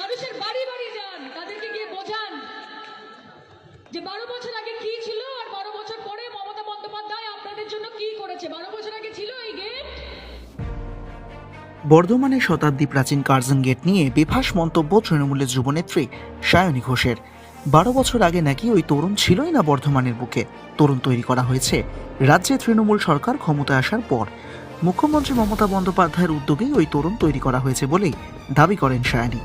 মানুষের বাড়ি বাড়ি যান, তাদেরকে গিয়ে বোঝান যে বারো বছর আগে কি ছিল আর বারো বছর পরে মমতা বন্দ্যোপাধ্যায় আপনাদের জন্য কি করেছে? বারো বছর আগে ছিল এই গেট বর্ধমানের শতাব্দী প্রাচীন কার্জন গেট নিয়ে বেফাস মন্তব্য তৃণমূলের যুবনেত্রী সায়নী ঘোষের। বারো বছর আগে নাকি ওই তরুণ ছিলই না বর্ধমানের বুকে। তরুণ তৈরি করা হয়েছে রাজ্যে তৃণমূল সরকার ক্ষমতায় আসার পর। মুখ্যমন্ত্রী মমতা বন্দ্যোপাধ্যায়ের উদ্যোগেই ওই তরুণ তৈরি করা হয়েছে বলেই দাবি করেন সায়নী।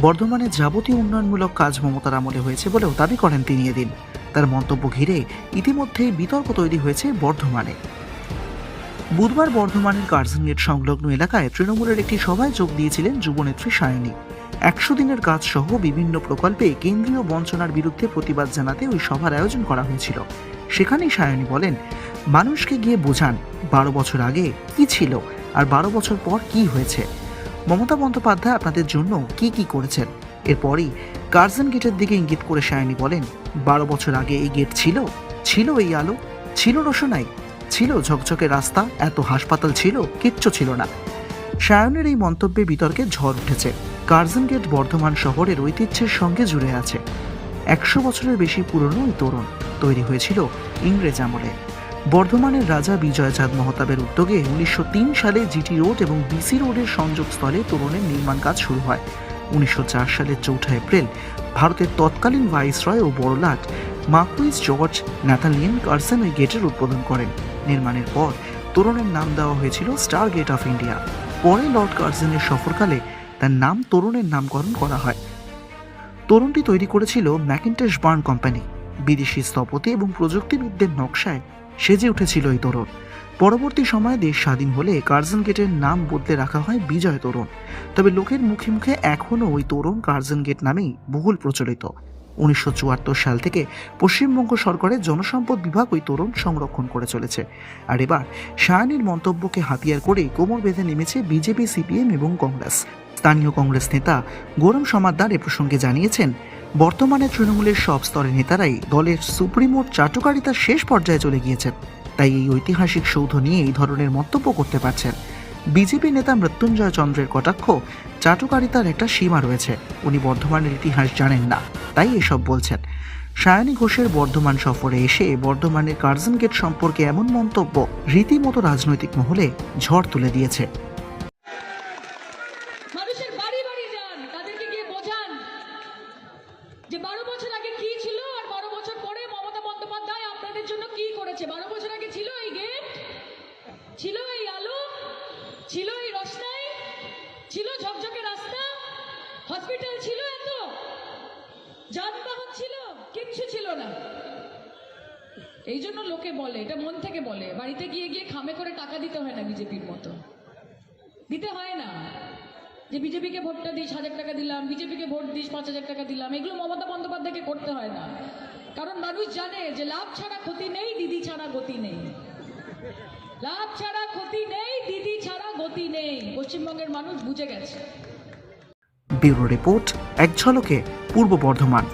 বর্ধমানে যাবতীয় উন্নয়নমূলক কাজ মমতার আমলে হয়েছে বলেও দাবি করেন তিনি এদিন। তার মন্তব্য ঘিরে ইতিমধ্যেই বিতর্ক তৈরি হয়েছে বর্ধমানে। বুধবার বর্ধমানের কার্জন গেট সংলগ্ন এলাকায় তৃণমূলের একটি সভায় যোগ দিয়েছিলেন যুবনেত্রী সায়নী। একশো দিনের কাজ সহ বিভিন্ন প্রকল্পে কেন্দ্রীয় বঞ্চনার বিরুদ্ধে প্রতিবাদ জানাতে ওই সভার আয়োজন করা হয়েছিল। সেখানেই সায়নী বলেন, মানুষকে গিয়ে বোঝান বারো বছর আগে কি ছিল আর বারো বছর পর কি হয়েছে। মমতা বন্দ্যোপাধ্যায় আপনাদের জন্য কি কি করেছেন? এরপরই কার্জন গেটের দিকে ইঙ্গিত করে সায়নী বলেন, বারো বছর আগে এই গেট ছিল ছিল এই আলো, ছিল রোশনাই, ছিল ঝকঝকে রাস্তা, এত হাসপাতাল ছিল, কিচ্ছু ছিল না। সায়নের এই মন্তব্যে বিতর্কে ঝড় উঠেছে। কার্জন গেট বর্ধমান শহরের ঐতিহ্যের সঙ্গে জুড়ে আছে। একশো বছরের বেশি পুরনো তোরণ তৈরি হয়েছিল ইংরেজ আমলে। বর্ধমানের রাজা বিজয়চাঁদ মহতাবের উদ্যোগে উনিশশো তিন সালে জিটি রোড এবং বিসি রোডের সংযোগস্থলে তোরণের নির্মাণ কাজ শুরু হয়। উনিশশো চার সালের চৌঠা এপ্রিল ভারতের তৎকালীন ভাইসরয় ও বড়লাট মার্কুইস জর্জ ন্যাথালিয়ান কার্সন ওই গেটের উদ্বোধন করেন। নির্মাণের পর তোরণের নাম দেওয়া হয়েছিল স্টার গেট অফ ইন্ডিয়া। পরে লর্ড কার্জনের সফরকালে তার নাম তরুণের নামকরণ করা হয়। তরুণটি তৈরি করেছিল ম্যাকিন্টস বার্ন কোম্পানি। বিদেশি স্থপতি এবং প্রযুক্তিবিদদের নকশায় সেজে উঠেছিল এই তরুণ। পরবর্তী সময়ে দেশ স্বাধীন হলে কার্জন গেটের নাম বদলে রাখা হয় বিজয় তরুণ। তবে লোকের মুখে মুখে এখনও ওই তরুণ কার্জন গেট নামেই বহুল প্রচলিত। উনিশশো চুয়াত্তর সাল থেকে পশ্চিমবঙ্গ সরকারের জনসম্পদ বিভাগ ওই তরুণ সংরক্ষণ করে চলেছে। আর এবার সায়নীর মন্তব্যকে হাতিয়ার করে কোমর বেঁধে নেমেছে বিজেপি, সিপিএম এবং কংগ্রেস। স্থানীয় কংগ্রেস নেতা গৌরম সমাদ্দার এ প্রসঙ্গে জানিয়েছেন বর্তমানে তৃণমূলের সব স্তরের নেতারাই দলের সুপ্রিমোর চাটুকারিতার শেষ পর্যায়ে চলে গিয়েছেন। তাই এই ঐতিহাসিক সৌধ নিয়ে এই ধরনের মন্তব্য করতে পারছেন। বিজেপি নেতা মৃত্যুঞ্জয় চন্দ্রের কটাক্ষ চাটুকারিতার একটা সীমা রয়েছে। উনি বর্ধমানের ইতিহাস জানেন না, তাই এসব বলছেন। সায়নী ঘোষের বর্ধমান সফরে এসে বর্ধমানের কার্জন গেট সম্পর্কে এমন মন্তব্য রীতিমতো রাজনৈতিক মহলে ঝড় তুলে দিয়েছে। যে বারো বছর আগে কি ছিল আর বারো বছর পরে মমতা বন্দ্যোপাধ্যায় আপনাদের জন্য কি করেছে? বারো বছর আগে ছিল এই গেট? ছিল এই আলো? ছিল এই রসনাই ছিল ঝকঝকে রাস্তা? হসপিটাল ছিল এত? যানবাহন ছিল? কিচ্ছু ছিল না। এই জন্য লোকে বলে, এটা মন থেকে বলে, বাড়িতে গিয়ে গিয়ে খামে করে টাকা দিতে হয় না বিজেপির মতো। দিতে হয় না। যে বিজেপিকে ভোটটা দিস, হাজার টাকা দিলাম, বিজেপিকে ভোট দিস, পাঁচ হাজার টাকা দিলাম, এগুলো মমতা বন্দ্যোপাধ্যায়কে করতে হয় না। কারণ মানুষ জানে যে লাভ ছাড়া ক্ষতি নেই, দিদি ছাড়া গতি নেই। লাভ ছাড়া ক্ষতি নেই, দিদি ছাড়া গতি নেই। পশ্চিমবঙ্গের মানুষ বুঝে গেছে। ব্যুরো রিপোর্ট, এক ঝলকে পূর্ব বর্ধমান।